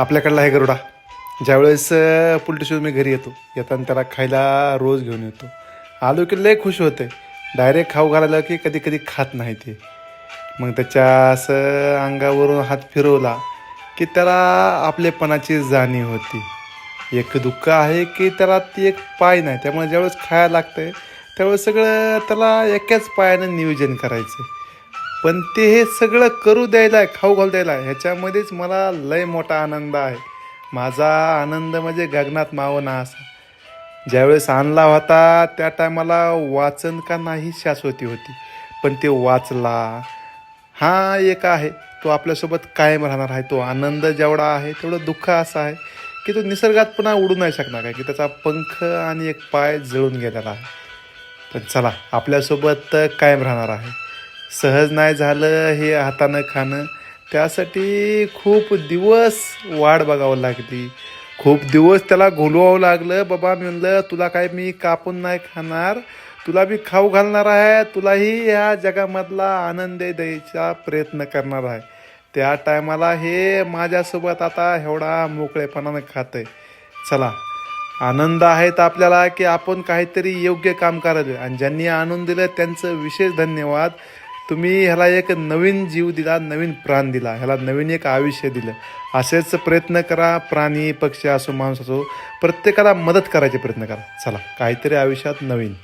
आपल्याकडला आहे गरुडा. ज्यावेळेस पुलटी मी घरी येतो येताना त्याला खायला रोज घेऊन येतो. आलो की लय खुश होते. डायरेक्ट खाऊ घालायला की कधी कधी खात नाही ते. मग त्याच्या असं अंगावरून हात फिरवला की त्याला आपलेपणाची जाणीव होती. एक दुःख आहे की त्याला ती एक पाय नाही. त्यामुळे ज्यावेळेस खायला लागतंय त्यावेळेस सगळं त्याला एकाच पायानं नियोजन करायचं. पण ते हे सगळं करू द्यायला खाऊ घालू द्यायला ह्याच्यामध्येच मला लय मोठा आनंद आहे. माझा आनंद म्हणजे गगनात मावना असा. ज्यावेळेस आणला होता त्या टायमाला वाचन का नाही शाश्वती होती. पण ते वाचला. हा एक आहे तो आपल्यासोबत कायम राहणार आहे. तो आनंद जेवढा आहे तेवढं दुःख असं आहे की तो निसर्गात पुन्हा उडू नाही शकणार आहे की त्याचा पंख आणि एक पाय जळून गेलेला आहे. पण चला आपल्यासोबत कायम राहणार आहे. सहज नाही झालं हे हातानं खाणं. त्यासाठी खूप दिवस वाट बघावं लागली. खूप दिवस त्याला घोलवावं लागलं. बाबा मी म्हणलं तुला काय मी कापून नाही खाणार? तुला मी खाऊ घालणार आहे. तुलाही ह्या जगामधला आनंद द्यायचा प्रयत्न करणार आहे. त्या टायमाला हे माझ्यासोबत आता एवढा मोकळेपणानं खातंय. चला आनंद आहे तर आपल्याला की आपण काहीतरी योग्य काम करायचं आणि ज्यांनी आणून दिलं त्यांचं विशेष धन्यवाद. तुम्ही ह्याला एक नवीन जीव दिला नवीन प्राण दिला ह्याला नवीन एक आयुष्य दिलं. असेच प्रयत्न करा प्राणी पक्षी असो माणूस असो प्रत्येकाला मदत करायचे प्रयत्न करा. चला काहीतरी आयुष्यात नवीन.